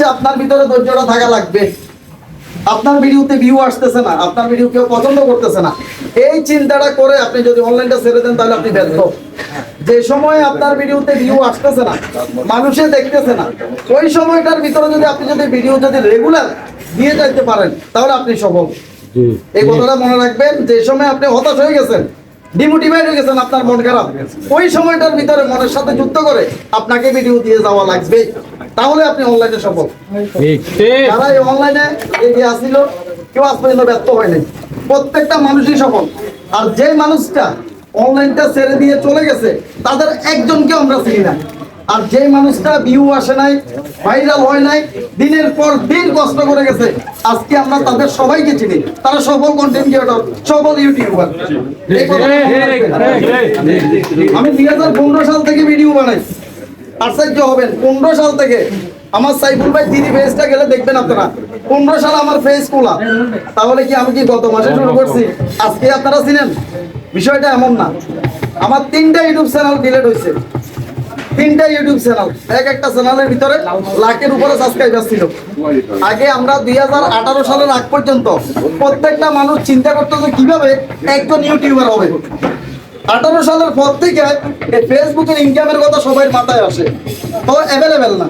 হচ্ছে আপনার ভিতরে ধৈর্যটা থাকা লাগবে। আপনার ভিডিওতে ভিউ আসতেছে না আপনার ভিডিও কেউ পছন্দ করতেছে না। এই চিন্তাটা করে আপনি যদি অনলাইনটা ছেড়ে দেন তাহলে আপনি ব্যর্থ। যে সময় আপনার ভিডিওতে ভিউ আসতেছে না মানুষে দেখতেছে না ওই সময়টার ভিতরে যদি আপনি যদি ভিডিও যদি রেগুলার দিয়ে যাইতে পারেন তাহলে আপনি সফল। এই কথাটা মনে রাখবেন যে সময় আপনি হতাশ হয়ে গেছেন ডিমোটিভেট হয়ে গেছেন আপনার মন খারাপ। ওই সময়টার ভিতরে মনের সাথে যুক্ত করে আপনাকে ভিডিও দিয়ে যাওয়া লাগবে। তাহলে আপনি অনলাইনে সফল। যারা এই অনলাইনে এগিয়ে আসছিল কেউ আজ পর্যন্ত ব্যর্থ হয়নি। প্রত্যেকটা মানুষই সফল। আর যে মানুষটা অনলাইনটা ছেড়ে দিয়ে চলে গেছে তাদের একজনকে আমরা চিনি না। আর যে মানুষটা ভিউ আসে নাই ভাইরাল হয় নাই দিনের পর দিন কষ্ট করে গেছে আজকে আমরা তাদের সবাইকে চিনি। তারা সফল কন্টেন্ট ক্রিয়েটর সফল ইউটিউবার। আমি দুই হাজার পনেরো সাল থেকে ভিডিও বানাই। আশ্চর্য হবেন পনেরো সাল থেকে। আমার সাইফুল ভাই দিদি ফেসটা গেলে দেখবেন আপনারা। পনেরো সাল আমার ফেস খোলা। তাহলে কি আমি কি গত মাসে শুরু করছি? আজকে আপনারা চিনেন? বিষয়টা এমন না। আমার তিনটা ইউটিউব চ্যানেল ডিলেট হয়েছে তিনটা ইউটিউব চ্যানেল এক একটা চ্যানেলের ভিতরে লাখের উপরে সাবস্ক্রাইবার ছিল। আগে আমরা দুই হাজার আঠারো সালের আগ পর্যন্ত প্রত্যেকটা মানুষ চিন্তা করতো যে কীভাবে একজন ইউটিউবার হবে। আঠারো সালের পর থেকে ফেসবুকের ইনকামের কথা সবাই মাথায় আসে। তো অ্যাভেলেবেল না।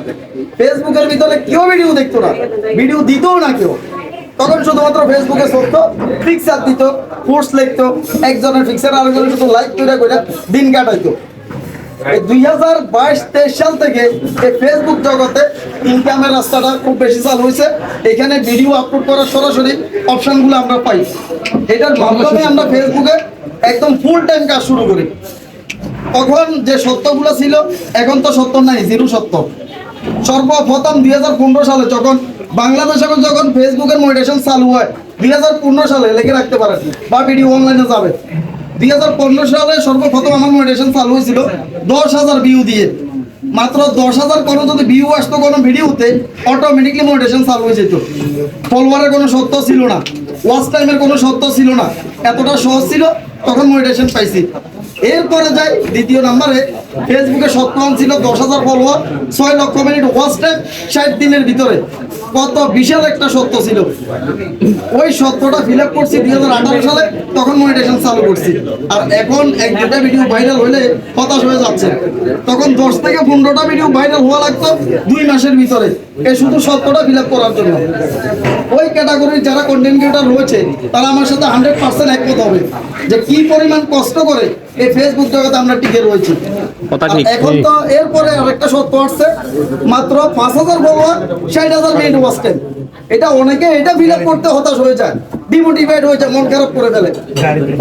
ফেসবুকের ভিতরে কেউ ভিডিও দেখতো না। ভিডিও দিতও না কেউ। তখন শুধুমাত্র ফেসবুকে চলতো ফিক্সার দিত পোস্ট লিখতো, একজনের ফিক্সার আরেকজনের শুধু লাইক করে করে দিন কাটাইতো। দুই হাজার বাইশ তেইশ সাল থেকে এই ফেসবুক জগতে ইনকামের রাস্তাটা খুব বেশি চালু হয়েছে। এখানে ভিডিও আপলোড করার সরাসরি অপশনগুলো আমরা পাই। এটার মাধ্যমে আমরা ফেসবুকে একদম ফুল টাইম কাজ শুরু করি। তখন যে সত্যগুলো ছিল এখন তো সত্য নাই জিরো সত্য। সর্বপ্রথম দুই হাজার পনেরো সালে যখন বাংলাদেশে এখন যখন ফেসবুকের মনিটেশন চালু হয় দুই হাজার পনেরো সালে লিখে রাখতে পারেন বা ভিডিও অনলাইনে যাবে। দুই হাজার পনেরো সালে সর্বপ্রথম আমার মনিটেশন চালু হয়েছিল। দশ হাজার ভিউ দিয়ে। মাত্র দশ হাজার কোনো যদি ভিউ আসতো কোনো ভিডিওতে অটোমেটিকলি মনিটেশন চালু হয়ে যেত। ফলোয়ারের কোনো সত্য ছিল না। ওয়াচ টাইমের কোনো সত্য ছিল না। এতটা সহজ ছিল, তখন মনিটেশন পাইছি। এরপরে যাই, দ্বিতীয় নাম্বারে ফেসবুকে সত্য ছিল দশ হাজার ফলোয়ার ছয় লক্ষ মিনিট ওয়াচ টাইম ষাট দিনের ভিতরে। কত বিশাল একটা সত্য ছিল। ওই সত্যটা ফিল আপ করছি দুই হাজার আঠারো সালে, তখন মনিটেশন চালু করছি। আর এখন এক দুটা ভিডিও ভাইরাল হলে হতাশ হয়ে যাচ্ছে। তখন দশ থেকে পনেরোটা ভিডিও ভাইরাল হওয়া লাগতো দুই মাসের ভিতরে। এই শুধু সত্যটা ফিল করার জন্য। ওই ক্যাটাগরির যারা কন্টেন্ট ক্রিয়েটার রয়েছে, তারা আমার সাথে হান্ড্রেড পার্সেন্ট একমত হবে। যে কি পরিমাণ কষ্ট করে এই ফেসবুক জগতে আমরা টিকে রয়েছি। এখন তো এরপরে আরেকটা সত্য আসছে মাত্র পাঁচ হাজার ফলোয়ার ষাট হাজার মিনিট ওয়াচ টাইম এটা অনেকে এটা ফিল আপ করতে হতাশ হয়ে যায় ডিমোটিভেট হয়ে যায় মন খারাপ করে ফেলে।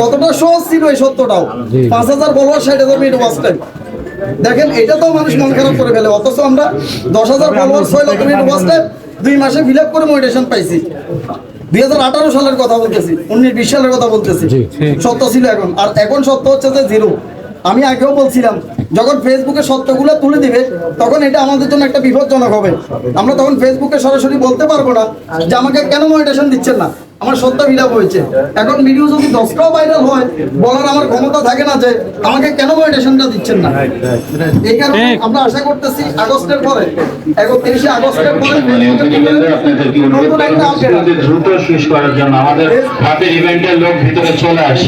কতটা সহজ ছিল এই সত্যটাও। পাঁচ হাজার ফলোয়ার ষাট হাজার মিনিট ওয়াচ টাইম দেখেন এটা তো মানুষ মন খারাপ করে ফেলে অথচ আমরা দশ হাজার ফলোয়ার ছয় লক্ষ মিনিট ওয়াচ টাইম দুই মাসে ফিল আপ করে মোটিভেশন পাইছি। দুই হাজার আঠারো সালের কথা বলতেছি উনিশ বিশ সালের কথা বলতেছি। সত্য ছিল এখন। আর এখন সত্য হচ্ছে যে জিরো। আমি আগেও বলছিলাম যখন ফেসবুকে সত্যগুলো তুলে দিবে তখন এটা আমাদের জন্য একটা বিপজ্জনক হবে। আমরা তখন ফেসবুকে সরাসরি বলতে পারব না যে আমাকে কেন মনিটেশন দিচ্ছেন না। আমার সত্য বিলাপ হয়েছে। এখন ভিডিও যদি দশটাও ভাইরাল হয় বলার আমার ক্ষমতা থাকে না যে আমাকে কেন মনিটেশনটা দিচ্ছেন না। এই কারণে আমরা আশা করতেছি আগস্টের পরে একত্রিশে আগস্টের পরে আসবে। দ্রুত শেষ করার জন্য। আমাদের হাতের ইভেন্টের লোক ভিতরে চলে আসে।